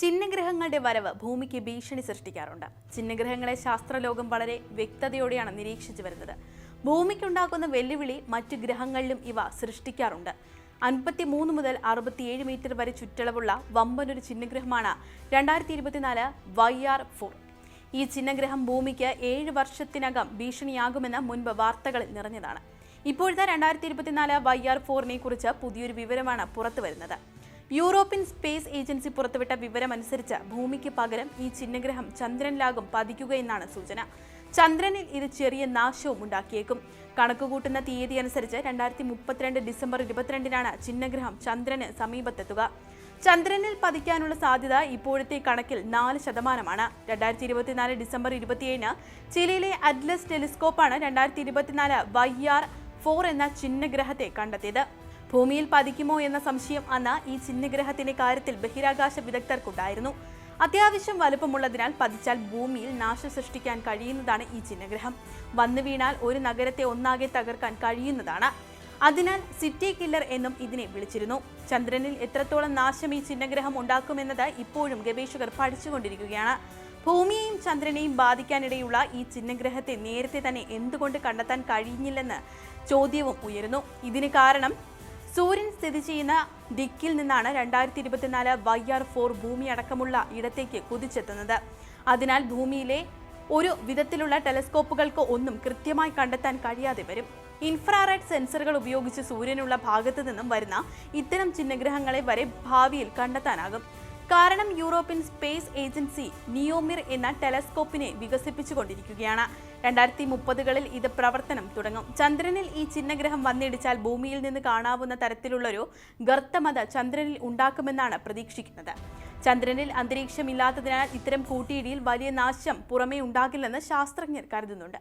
ചിഹ്നഗ്രഹങ്ങളുടെ വരവ് ഭൂമിക്ക് ഭീഷണി സൃഷ്ടിക്കാറുണ്ട്. ചിഹ്നഗ്രഹങ്ങളെ ശാസ്ത്രലോകം വളരെ വ്യക്തതയോടെയാണ് നിരീക്ഷിച്ചു വരുന്നത്. ഭൂമിക്കുണ്ടാക്കുന്ന വെല്ലുവിളി മറ്റ് ഗ്രഹങ്ങളിലും ഇവ സൃഷ്ടിക്കാറുണ്ട്. അൻപത്തി മൂന്ന് മുതൽ അറുപത്തിയേഴ് മീറ്റർ വരെ ചുറ്റളവുള്ള വമ്പനൊരു ചിഹ്നഗ്രഹമാണ് രണ്ടായിരത്തി ഇരുപത്തിനാല് വൈ ആർ ഫോർ. ഈ ചിഹ്നഗ്രഹം ഭൂമിക്ക് ഏഴ് വർഷത്തിനകം ഭീഷണിയാകുമെന്ന് മുൻപ് വാർത്തകളിൽ നിറഞ്ഞതാണ്. ഇപ്പോഴത്തെ രണ്ടായിരത്തി ഇരുപത്തിനാല് വൈ ആർ ഫോറിനെ കുറിച്ച് പുതിയൊരു വിവരമാണ് പുറത്തു വരുന്നത് യൂറോപ്യൻ സ്പേസ് ഏജൻസി പുറത്തുവിട്ട വിവരമനുസരിച്ച് ഭൂമിക്ക് പകരം ഈ ചിഹ്നഗ്രഹം ചന്ദ്രനിലാകും പതിക്കുകയെന്നാണ് സൂചന. ചന്ദ്രനിൽ ഇത് ചെറിയ നാശവും ഉണ്ടാക്കിയേക്കും. കണക്കുകൂട്ടുന്ന തീയതി അനുസരിച്ച് രണ്ടായിരത്തി മുപ്പത്തിരണ്ട് ഡിസംബർ ഇരുപത്തിരണ്ടിനാണ് ചിഹ്നഗ്രഹം ചന്ദ്രന് സമീപത്തെത്തുക. ചന്ദ്രനിൽ പതിക്കാനുള്ള സാധ്യത ഇപ്പോഴത്തെ കണക്കിൽ നാല് ശതമാനമാണ്. രണ്ടായിരത്തി ഇരുപത്തിനാല് ഡിസംബർ ഇരുപത്തിയേഴിന് ചിലിയിലെ അറ്റ്ലസ് ടെലിസ്കോപ്പാണ് രണ്ടായിരത്തി ഇരുപത്തിനാല് വൈ ആർ ഫോർ എന്ന ചിഹ്നഗ്രഹത്തെ കണ്ടെത്തിയത്. ഭൂമിയിൽ പതിക്കുമോ എന്ന സംശയം അന്ന് ഈ ചിഹ്നഗ്രഹത്തിന്റെ കാര്യത്തിൽ ബഹിരാകാശ വിദഗ്ധർക്കുണ്ടായിരുന്നു. അത്യാവശ്യം വലുപ്പമുള്ളതിനാൽ പതിച്ചാൽ ഭൂമിയിൽ നാശം സൃഷ്ടിക്കാൻ കഴിയുന്നതാണ് ഈ ചിഹ്നഗ്രഹം വന്നു വീണാൽ ഒരു നഗരത്തെ ഒന്നാകെ തകർക്കാൻ കഴിയുന്നതാണ്. അതിനാൽ സിറ്റി കില്ലർ എന്നും ഇതിനെ വിളിച്ചിരുന്നു. ചന്ദ്രനിൽ എത്രത്തോളം നാശം ഈ ചിഹ്നഗ്രഹം ഉണ്ടാക്കുമെന്നത് ഇപ്പോഴും ഗവേഷകർ പഠിച്ചുകൊണ്ടിരിക്കുകയാണ്. ഭൂമിയെയും ചന്ദ്രനെയും ബാധിക്കാനിടയുള്ള ഈ ചിഹ്നഗ്രഹത്തെ നേരത്തെ തന്നെ എന്തുകൊണ്ട് കണ്ടെത്താൻ കഴിഞ്ഞില്ലെന്ന് ചോദ്യവും ഉയരുന്നു. ഇതിന് കാരണം സൂര്യൻ സ്ഥിതി ചെയ്യുന്ന ദിക്കിൽ നിന്നാണ് രണ്ടായിരത്തി ഇരുപത്തിനാല് വൈ ആർ ഫോർ ഭൂമി അടക്കമുള്ള ഇടത്തേക്ക് കുതിച്ചെത്തുന്നത്. അതിനാൽ ഭൂമിയിലെ ഒരു വിധത്തിലുള്ള ടെലസ്കോപ്പുകൾക്ക് ഒന്നും കൃത്യമായി കണ്ടെത്താൻ കഴിയാതെ വരും. ഇൻഫ്രാറെഡ് സെൻസറുകൾ ഉപയോഗിച്ച് സൂര്യനുള്ള ഭാഗത്തു നിന്നും വരുന്ന ഇത്തരം ചിഹ്നഗ്രഹങ്ങളെ വരെ ഭാവിയിൽ കണ്ടെത്താനാകും. കാരണം യൂറോപ്യൻ സ്പേസ് ഏജൻസി നിയോമിർ എന്ന ടെലസ്കോപ്പിനെ വികസിപ്പിച്ചുകൊണ്ടിരിക്കുകയാണ്. രണ്ടായിരത്തി മുപ്പതുകളിൽ ഇത് പ്രവർത്തനം തുടങ്ങും. ചന്ദ്രനിൽ ഈ ചിഹ്നഗ്രഹം വന്നിടിച്ചാൽ ഭൂമിയിൽ നിന്ന് കാണാവുന്ന തരത്തിലുള്ളൊരു ഗർത്തമത ചന്ദ്രനിൽ ഉണ്ടാക്കുമെന്നാണ് പ്രതീക്ഷിക്കുന്നത്. ചന്ദ്രനിൽ അന്തരീക്ഷമില്ലാത്തതിനാൽ ഇത്തരം കൂട്ടിയിടിയിൽ വലിയ നാശം പുറമേ ഉണ്ടാകില്ലെന്ന് ശാസ്ത്രജ്ഞർ കരുതുന്നുണ്ട്.